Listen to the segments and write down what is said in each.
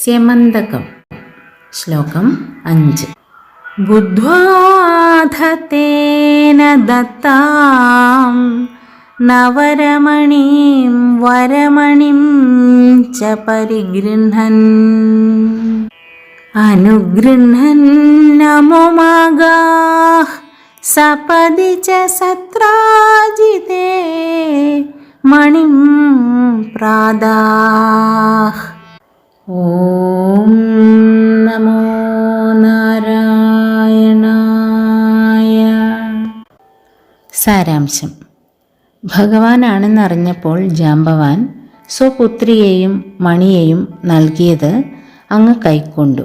സ്യമന്തകം ശ്ലോകം അഞ്ച്. ബുദ്ധ്വാധത്തേന ദത്താം നവരമണീം വരമണിം ച പരിഗൃഹൻ. അനുഗൃഹൻ നമോമാഗാഹ് സപദി ച സത്രാജിതേ മണിം പ്രാദാ ഓം സാരാംശം. ഭഗവാനാണെന്നറിഞ്ഞപ്പോൾ ജാമ്പവാൻ സ്വപുത്രിയെയും മണിയെയും നൽകിയത് അങ്ങ് കൈക്കൊണ്ടു.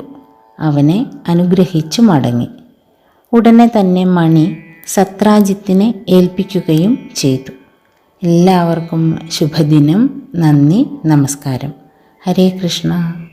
അവനെ അനുഗ്രഹിച്ചു മടങ്ങി. ഉടനെ തന്നെ മണി സത്രാജിത്തിനെ ഏൽപ്പിക്കുകയും ചെയ്തു. എല്ലാവർക്കും ശുഭദിനം. നന്ദി. നമസ്കാരം. ഹരേ കൃഷ്ണ.